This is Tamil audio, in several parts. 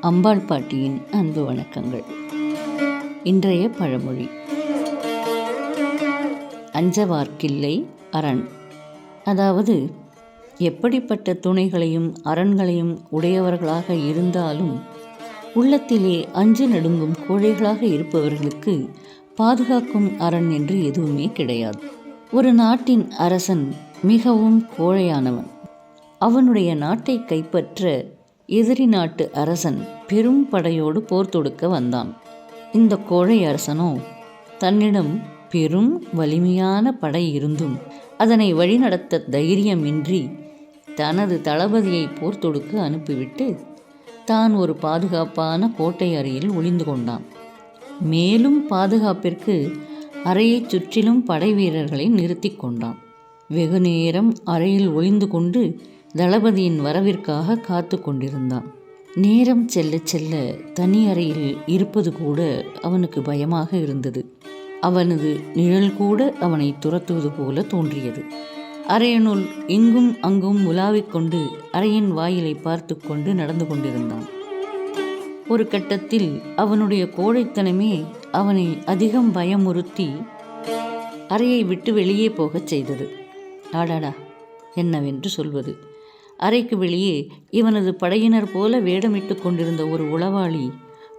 அம்பாள் பாட்டியின் அன்பு வணக்கங்கள். இன்றைய பழமொழி. அஞ்சவார்க்கில்லை அரண். அதாவது எப்படிப்பட்ட துணைகளையும் அரண்களையும் உடையவர்களாக இருந்தாலும் உள்ளத்திலே அஞ்சு நடுங்கும் கோழைகளாக இருப்பவர்களுக்கு பாதுகாக்கும் அரண் என்று எதுவுமே கிடையாது. ஒரு நாட்டின் அரசன் மிகவும் கோழையானவன். அவனுடைய நாட்டை கைப்பற்ற எதிரி நாட்டு அரசன் பெரும் படையோடு போர் தொடுக்க வந்தான். இந்த கோழை அரசனோ தன்னிடம் பெரும் வலிமையான படை இருந்தும் அதனை வழிநடத்த தைரியமின்றி தனது தளபதியை போர் தொடுக்க அனுப்பிவிட்டு தான் ஒரு பாதுகாப்பான கோட்டை அறையில் ஒளிந்து கொண்டான். மேலும் பாதுகாப்பிற்கு அறையைச் சுற்றிலும் படை வீரர்களை நிறுத்தி கொண்டான். வெகு நேரம் அறையில் ஒளிந்து கொண்டு தளபதியின் வரவிற்காக காத்து கொண்டிருந்தான். நேரம் செல்ல செல்ல தனி அறையில் இருப்பது கூட அவனுக்கு பயமாக இருந்தது. அவனது நிழல் கூட அவனை துரத்துவது போல தோன்றியது. அறையனுள் இங்கும் அங்கும் உலாவிக் கொண்டு அறையின் வாயிலை பார்த்து கொண்டு நடந்து கொண்டிருந்தான். ஒரு கட்டத்தில் அவனுடைய கோழைத்தனமே அவனை அதிகம் பயமுறுத்தி அறையை விட்டு வெளியே போகச் செய்தது. ஆடாடா என்னவென்று சொல்வது? அறைக்கு வெளியே இவனது படையினர் போல வேடமிட்டு கொண்டிருந்த ஒரு உளவாளி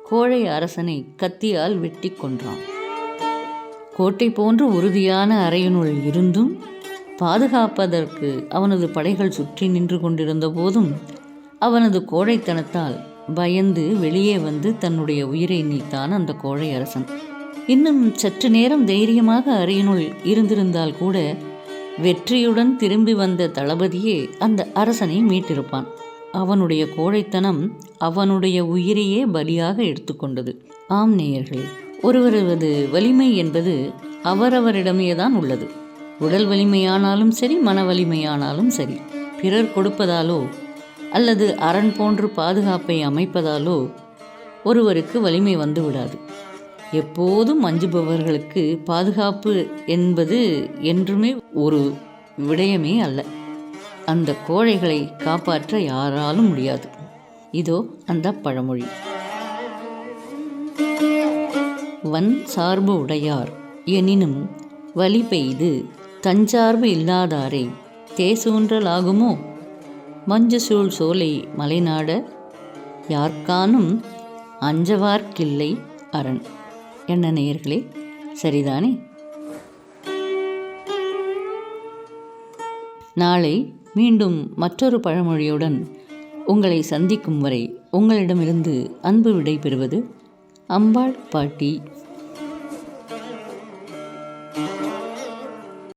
கோழை அரசனை கத்தியால் வெட்டி கொன்றான். கோட்டை போன்று உறுதியான அறையினுள் இருந்தும் பாதுகாப்பதற்கு அவனது படைகள் சுற்றி நின்று கொண்டிருந்த போதும் அவனது கோழைத்தனத்தால் பயந்து வெளியே வந்து தன்னுடைய உயிரை நீத்தான் அந்த கோழை அரசன். இன்னும் சற்று நேரம் தைரியமாக அறையினுள் இருந்திருந்தால் கூட வெற்றியுடன் திரும்பி வந்த தளபதியே அந்த அரசனை மீட்டிருப்பான். அவனுடைய கோழைத்தனம் அவனுடைய உயிரையே பலியாக எடுத்துக்கொண்டது. ஆம் நேயர்களே ஒருவரது வலிமை என்பது அவரவரிடமே தான் உள்ளது. உடல் வலிமையானாலும் சரி மன வலிமையானாலும் சரி பிறர் கொடுப்பதாலோ அல்லது அரண் போன்று பாதுகாப்பை அமைப்பதாலோ ஒருவருக்கு வலிமை வந்து விடாது எப்போதும் அஞ்சுபவர்களுக்கு பாதுகாப்பு என்பது என்றுமே ஒரு விடயமே அல்ல. அந்த கோழைகளை காப்பாற்ற யாராலும் முடியாது. இதோ அந்த பழமொழி. வன் சார்பு உடையார் எனினும் வலி பெய்து தஞ்சார்பு இல்லாதாரை தேசூன்றலாகுமோ? மஞ்சு சூழ் சோலை மலைநாட யார்கானும் அஞ்சவார்க்கில்லை அரண். என்ன நேயர்களே சரிதானே? நாளை மீண்டும் மற்றொரு பழமொழியுடன் உங்களை சந்திக்கும் வரை உங்களிடமிருந்து அன்பு விடை பெறுவது அம்பாள் பாட்டி